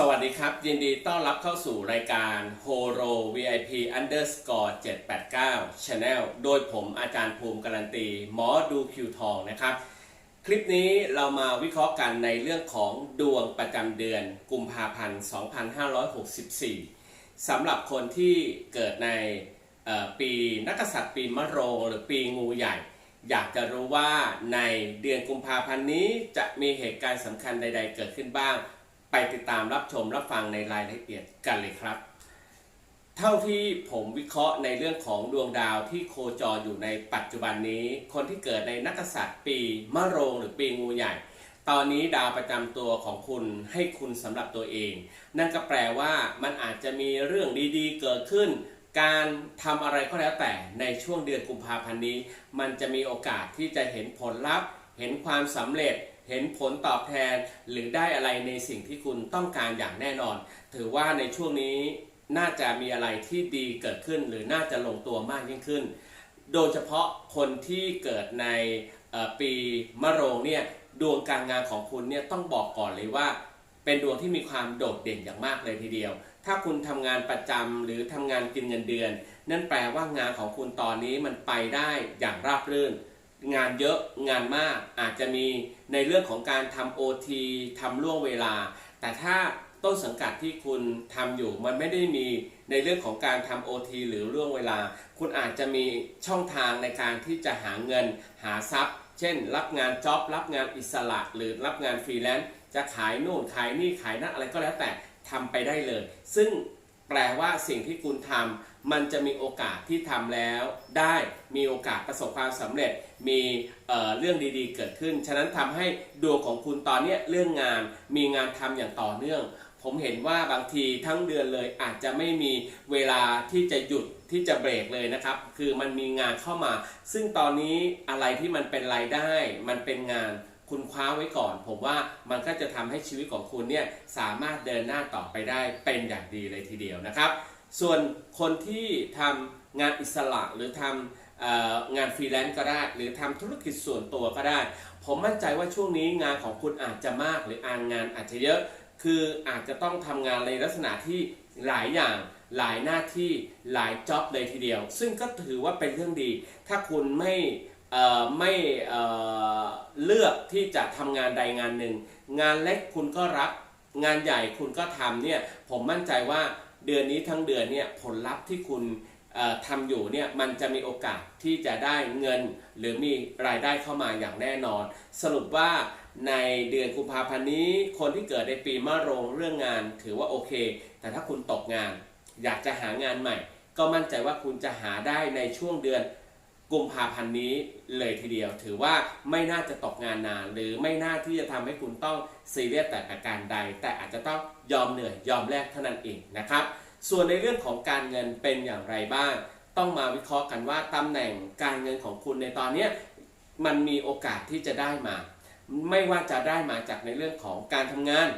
สวัสดีครับ ยินดีต้อนรับเข้าสู่รายการ Horo VIP Underscore 789 Channel โดยผมอาจารย์ภูมิการันตี หมอดูคิวทองนะครับ คลิปนี้เรามาวิเคราะห์กันในเรื่องของดวงประจำเดือนกุมภาพันธ์ 2564 สำหรับคนที่เกิดในปีนักกษัตริย์ปีมะโรงหรือปีงูใหญ่ อยากจะรู้ว่าในเดือนกุมภาพันธ์นี้จะมีเหตุการณ์สำคัญใด ๆ เกิดขึ้นบ้าง ไปติดตามรับชมรับฟังในรายละเอียดกันเลยครับ เท่าที่ผมวิเคราะห์ในเรื่องของดวงดาวที่โคจรอยู่ในปัจจุบันนี้ คนที่เกิดในนักกษัตริย์ปีมะโรงหรือปีงูใหญ่ ตอนนี้ดาวประจำตัวของคุณให้คุณสำหรับตัวเอง นั่นก็แปลว่ามันอาจจะมีเรื่องดีๆ เกิดขึ้น การทำอะไรก็แล้วแต่ในช่วงเดือนกุมภาพันธ์นี้ มันจะมีโอกาสที่จะเห็นผลลัพธ์ เห็นความสำเร็จ เห็นผลตอบแทนหรือได้อะไรในสิ่งที่คุณต้องการอย่างแน่นอน ถือว่าในช่วงนี้น่าจะมีอะไรที่ดีเกิดขึ้น หรือน่าจะลงตัวมากยิ่งขึ้น โดยเฉพาะคนที่เกิดในปีมะโรงเนี่ยดวงการงานของคุณเนี่ยต้องบอกก่อนเลยว่า เป็นดวงที่มีความโดดเด่นอย่างมากเลยทีเดียว ถ้าคุณทำงานประจำหรือทำงานกินเงินเดือน นั่นแปลว่างานของคุณตอนนี้มันไปได้อย่างราบรื่น งานเยอะงานมาก อาจจะมีในเรื่องของการทำโอทีทำล่วงเวลา แต่ถ้าต้นสังกัดที่คุณทำอยู่มันไม่ได้มีในเรื่องของการทำโอทีหรือล่วงเวลา คุณอาจจะมีช่องทางในการที่จะหาเงินหาทรัพย์ เช่น รับงานจ็อบรับงานอิสระ หรือรับงานฟรีแลนซ์จะขายนู่นขายนี่ขายนั่นอะไรก็แล้วแต่ทำไปได้เลย ซึ่งแปลว่าสิ่งที่คุณทำ มันจะมีโอกาสที่ทำแล้วได้มีโอกาสประสบความสำเร็จมีเเรื่องดีๆ เกิดขึ้น ฉะนั้นทำให้ดวงของคุณตอนนี้เรื่องงานมีงานทำอย่างต่อเนื่อง ผมเห็นว่าบางทีทั้งเดือนเลยอาจจะไม่มีเวลาที่จะหยุดที่จะเบรกเลยนะครับ คือมันมีงานเข้ามา ซึ่งตอนนี้อะไรที่มันเป็นรายได้ มันเป็นงานคุณคว้าไว้ก่อน ผมว่ามันก็จะทำให้ชีวิตของคุณเนี่ยสามารถเดินหน้าต่อไปได้เป็นอย่างดีเลยทีเดียวนะครับ ส่วนคนที่ทำงานอิสระหรือทำงานฟรีแลนซ์ก็ได้ หรือทำธุรกิจส่วนตัวก็ได้ ผมมั่นใจว่าช่วงนี้งานของคุณอาจจะมากหรืออานงานอาจจะเยอะ คืออาจจะต้องทำงานในลักษณะที่หลายอย่างหลายหน้าที่หลายจ็อบเลยทีเดียว ซึ่งก็ถือว่าเป็นเรื่องดี ถ้าคุณไม่ไม่เอ่อเลือกที่จะทำงานใดงานหนึ่ง งานเล็กคุณก็รับ งานใหญ่คุณก็ทำเนี่ยผมมั่นใจว่า เดือนนี้ทั้งเดือนเนี่ยผลลัพธ์ที่คุณเอ่อทำอยู่เนี่ยมันจะมีโอกาสที่จะได้เงิน หรือมีรายได้เข้ามาอย่างแน่นอน สรุปว่าในเดือนกุมภาพันธ์นี้ คนที่เกิดในปีมะโรงเรื่องงานถือว่าโอเค แต่ถ้าคุณตกงาน อยากจะหางานใหม่ ก็มั่นใจว่าคุณจะหาได้ในช่วงเดือน กุมภาพันธ์นี้เลยทีเดียว ถือว่าไม่น่าจะตกงานนาน หรือไม่น่าที่จะทำให้คุณต้องซีเรียสแต่ประการใด แต่อาจจะต้องยอมเหนื่อยยอมแลกเท่านั้นเองนะครับ ส่วนในเรื่องของการเงินเป็นอย่างไรบ้าง ต้องมาวิเคราะห์กันว่าตำแหน่งการเงินของคุณในตอนนี้มันมีโอกาสที่จะได้มา ไม่ว่าจะได้มาจากในเรื่องของการทำงาน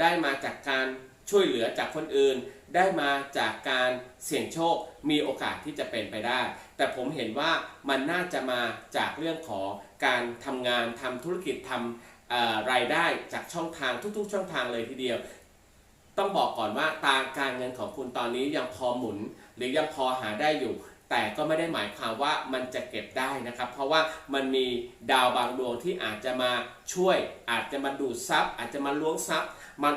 ได้มาจากการ ช่วยเหลือจากคนอื่น ได้มาจากการเสี่ยงโชคมีโอกาสที่จะเป็นไปได้ แต่ผมเห็นว่ามันน่าจะมาจากเรื่องของการทำงานทำธุรกิจทำรายได้จากช่องทางทุก ๆ ช่องทางเลยทีเดียว ต้องบอกก่อนว่าตาการเงินของคุณตอนนี้ยังพอหมุน หรือยังพอหาได้อยู่แต่ก็ไม่ได้หมายความว่ามันจะเก็บได้นะครับ เพราะว่ามันมีดาวบางดวงที่อาจจะมาช่วย อาจจะมาดูดซับอาจจะมาล้วงซับมัน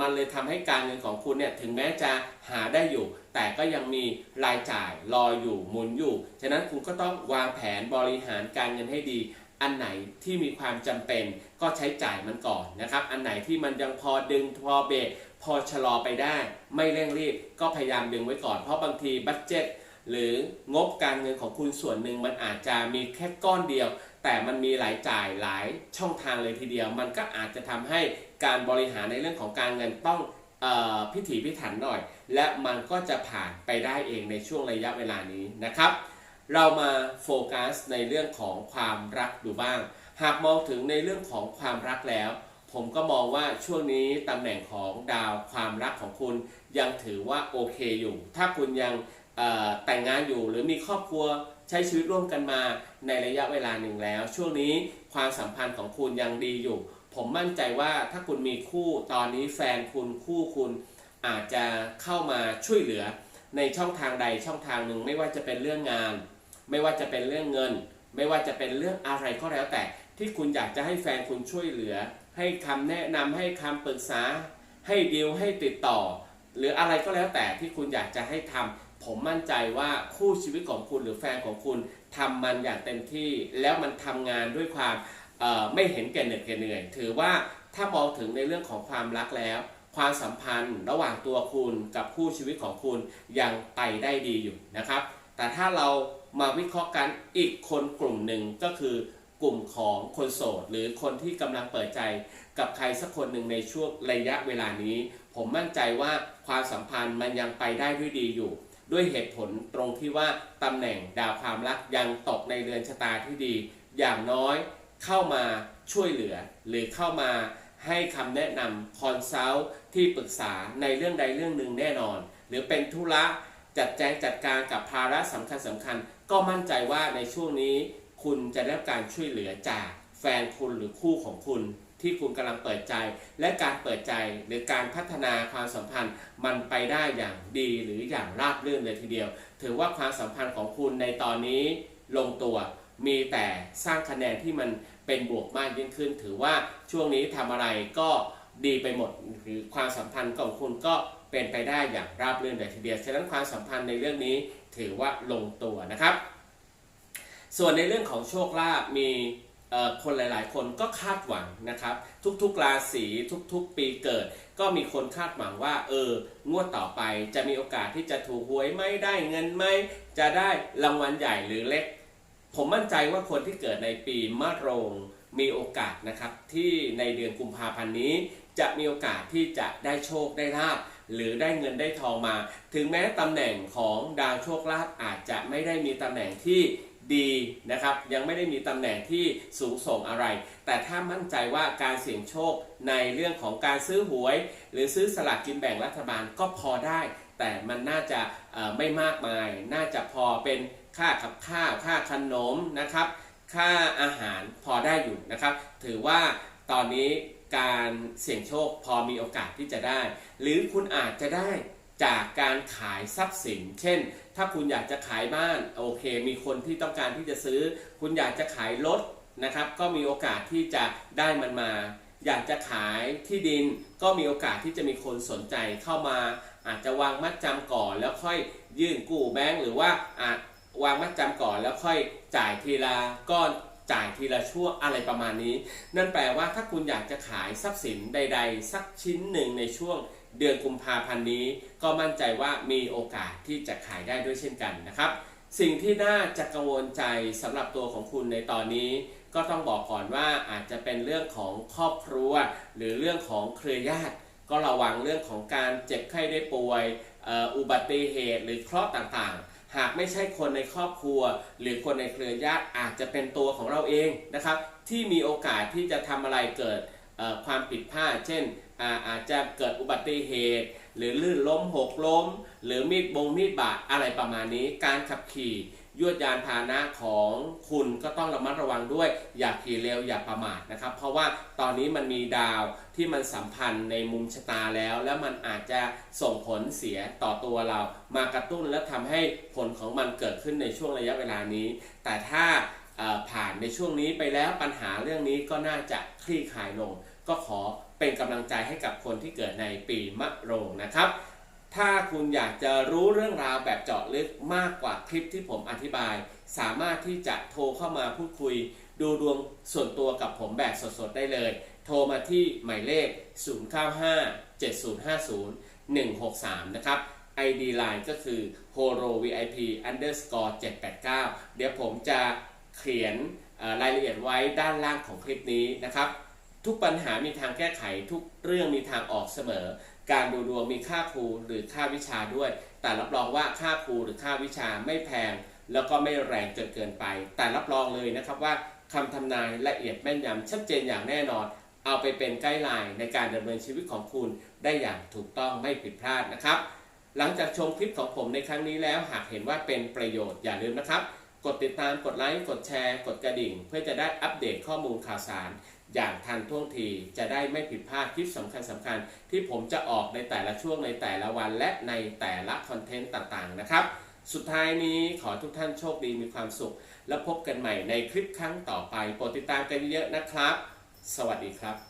มันเลยทำให้การเงินของคุณเนี่ยถึงแม้จะหาได้อยู่ แต่ก็ยังมีรายจ่ายรออยู่หมุนอยู่ ฉะนั้นคุณก็ต้องวางแผนบริหารการเงินให้ดี อันไหนที่มีความจำเป็นก็ใช้จ่ายมันก่อนนะครับ อันไหนที่มันยังพอดึงพอเบรกพอชะลอไปได้ ไม่เร่งรีบก็พยายามดึงไว้ก่อนเพราะบางทีบัตเจ็ตหรืองบการเงินของคุณส่วนหนึ่งมันอาจจะมีแค่ก้อนเดียว แต่มันมีหลายจ่ายหลายช่องทางเลยทีเดียว มันก็อาจจะทำให้การบริหารในเรื่องของการเงินต้องออพิถีพิถันหน่อย และมันก็จะผ่านไปได้เองในช่วงระยะเวลานี้นะครับ เรามาโฟกัสในเรื่องของความรักดูบ้าง หากมองถึงในเรื่องของความรักแล้ว ผมก็มองว่าช่วงนี้ตำแหน่งของดาวความรักของคุณยังถือว่าโอเคอยู่ ถ้าคุณยังแต่งงานอยู่หรือมีครอบครัว ใช้ชีวิตร่วมกันมาในระยะเวลาหนึ่งแล้ว ช่วงนี้ความสัมพันธ์ของคุณยังดีอยู่ ผมมั่นใจว่าถ้าคุณมีคู่ตอนนี้แฟนคุณคู่คุณอาจจะเข้ามาช่วยเหลือ ในช่องทางใดช่องทางหนึ่งไม่ว่าจะเป็นเรื่องงาน ไม่ว่าจะเป็นเรื่องเงิน ไม่ว่าจะเป็นเรื่องอะไรก็แล้วแต่ ที่คุณอยากจะให้แฟนคุณช่วยเหลือ ให้คำแนะนำให้คำปรึกษา ให้ดีลให้ติดต่อ หรืออะไรก็แล้วแต่ที่คุณอยากจะให้ทำ ผมมั่นใจว่าคู่ชีวิตของคุณหรือแฟนของคุณทำมันอย่างเต็มที่แล้วมันทำงานด้วยความไม่เห็นแก่เหน็ดแก่เหนื่อย ถือว่าถ้ามองถึงในเรื่องของความรักแล้ว ความสัมพันธ์ระหว่างตัวคุณกับคู่ชีวิตของคุณยังไปได้ดีอยู่นะครับ แต่ถ้าเรามาวิเคราะห์กันอีกคนกลุ่มหนึ่งก็คือกลุ่มของคนโสดหรือคนที่กำลังเปิดใจกับใครสักคนหนึ่งในช่วงระยะเวลานี้ ผมมั่นใจว่าความสัมพันธ์มันยังไปได้ด้วยดีอยู่ ด้วยเหตุผลตรงที่ว่าตำแหน่งดาวความรักยังตกในเรือนชะตาที่ดี อย่างน้อยเข้ามาช่วยเหลือ หรือเข้ามาให้คำแนะนำคอนซัลท์ที่ปรึกษาในเรื่องใดเรื่องหนึ่งแน่นอน หรือเป็นธุระจัดแจงจัดการกับภาระสำคัญสำคัญ ก็มั่นใจว่าในช่วงนี้ คุณจะได้รับการช่วยเหลือจากแฟนคุณหรือคู่ของคุณ ที่คุณกำลังเปิดใจ และการเปิดใจหรือการพัฒนาความสัมพันธ์มันไปได้อย่างดีหรืออย่างราบรื่นเลยทีเดียว ถือว่าความสัมพันธ์ของคุณในตอนนี้ลงตัว มีแต่สร้างคะแนนที่มันเป็นบวกมากยิ่งขึ้น ถือว่าช่วงนี้ทำอะไรก็ดีไปหมดหรือความสัมพันธ์ของคุณก็เป็นไปได้อย่างราบรื่นเลยทีเดียวฉะนั้นความสัมพันธ์ในเรื่องนี้ถือว่าลงตัวนะครับ ส่วนในเรื่องของโชคลาภมี คนหลาย ๆ คนก็คาดหวังนะครับ ทุกๆราศีทุกๆ ปีเกิด ก็มีคนคาดหวังว่า เอองวดต่อไปจะมีโอกาสที่จะถูกหวยไหม่ได้เงินไหมจะได้รางวัลใหญ่หรือเล็ก ผมมั่นใจว่าคนที่เกิดในปีมะโรงมีโอกาสนะครับ ที่ในเดือนกุมภาพันธ์นี้ จะมีโอกาสที่จะได้โชคได้ลาภหรือได้เงินได้ทองมา ถึงแม้ตำแหน่งของดาวโชคลาภอาจจะไม่ได้มีตำแหน่งที่ ดีนะครับ ยังไม่ได้มีตำแหน่งที่สูงส่งอะไร แต่ถ้ามั่นใจว่าการเสี่ยงโชคในเรื่องของการซื้อหวย หรือซื้อสลากกินแบ่งรัฐบาลก็พอได้ แต่มันน่าจะไม่มากมาย น่าจะพอเป็นค่ากับข้าวค่าขนมนะครับ ค่าอาหารพอได้อยู่นะครับ ถือว่าตอนนี้การเสี่ยงโชคพอมีโอกาสที่จะได้ หรือคุณอาจจะได้ จากการขายทรัพย์สิน เช่น ถ้าคุณอยากจะขายบ้านโอเค มีคนที่ต้องการที่จะซื้อ คุณอยากจะขายรถนะครับ ก็มีโอกาสที่จะได้มันมา อยากจะขายที่ดิน ก็มีโอกาสที่จะมีคนสนใจเข้ามา อาจจะวางมัดจำก่อนแล้วค่อยยื่นกู้แบงก์หรือว่าอาจวางมัดจำก่อนแล้วค่อยจ่ายทีละก้อนจ่ายทีละชั่วอะไรประมาณนี้ นั่นแปลว่าถ้าคุณอยากจะขายทรัพย์สินใด ๆ สักชิ้นหนึ่งในช่วง เดือนกุมภาพันธ์นี้ ก็มั่นใจว่ามีโอกาสที่จะขายได้ด้วยเช่นกันนะครับ สิ่งที่น่าจะกังวลใจสำหรับตัวของคุณในตอนนี้ก็ต้องบอกก่อนว่าอาจจะเป็นเรื่องของครอบครัว หรือเรื่องของเครือญาติ ก็ระวังเรื่องของการเจ็บไข้ได้ป่วยอุบัติเหตุหรือเคราะห์ต่างๆ หากไม่ใช่คนในครอบครัว หรือคนในเครือญาติอาจจะเป็นตัวของเราเองนะครับ ที่มีโอกาสที่จะทำอะไรเกิด ความผิดพลาด เช่นอาอาจจะเกิดอุบัติเหตุ หรือลื่นล้มหกล้ม หรือมีดบงมีดบาดอะไรประมาณนี้ การขับขี่ยวดยานพาหนะของคุณก็ต้องระมัดระวังด้วย อย่าขี่เร็วอย่าประมาทนะครับ เพราะว่าตอนนี้มันมีดาวที่มันสัมพันธ์ในมุมชะตาแล้ว แล้วมันอาจจะส่งผลเสียต่อตัวเรา มากระตุ้นและทำให้ผลของมันเกิดขึ้นในช่วงระยะเวลานี้ แต่ถ้า ผ่านในช่วงนี้ไปแล้วปัญหาเรื่องนี้ก็น่าจะคลี่คลายลง ก็ขอเป็นกำลังใจให้กับคนที่เกิดในปีมะโรงนะครับ ถ้าคุณอยากจะรู้เรื่องราวแบบเจาะลึกมากกว่าคลิปที่ผมอธิบาย สามารถที่จะโทรเข้ามาพูดคุย ดูดวงส่วนตัวกับผมแบบสดๆได้เลย โทรมาที่หมายเลข 095 7050 163 นะครับ ID Line ก็คือ horo vip underscore 789 เดี๋ยวผมจะ เขียนรายละเอียดไว้ด้านล่างของคลิปนี้นะครับ ทุกปัญหามีทางแก้ไขทุกเรื่องมีทางออกเสมอ การดูดวงมีค่าครูหรือค่าวิชาด้วย แต่รับรองว่าค่าครูหรือค่าวิชาไม่แพง แล้วก็ไม่แรงจนเกินไป แต่รับรองเลยนะครับว่าคำทำนายละเอียดแม่นยำชัดเจนอย่างแน่นอน เอาไปเป็นไกด์ไลน์ในการดำเนินชีวิตของคุณได้อย่างถูกต้องไม่ผิดพลาดนะครับ หลังจากชมคลิปของผมในครั้งนี้แล้วหากเห็นว่าเป็นประโยชน์อย่าลืมนะครับ กดติดตามกดไลค์กดแชร์ กดกระดิ่ง เพื่อจะได้อัปเดตข้อมูลข่าวสาร อย่างทันท่วงทีจะได้ไม่ผิดพลาดคลิปสำคัญสำคัญ ที่ผมจะออกในแต่ละช่วงในแต่ละวันและในแต่ละคอนเทนต์ต่างๆนะครับ สุดท้ายนี้ขอทุกท่านโชคดีมีความสุข แล้วพบกันใหม่ในคลิปครั้งต่อไปโปรดติดตามกันเยอะๆนะครับ สวัสดีครับ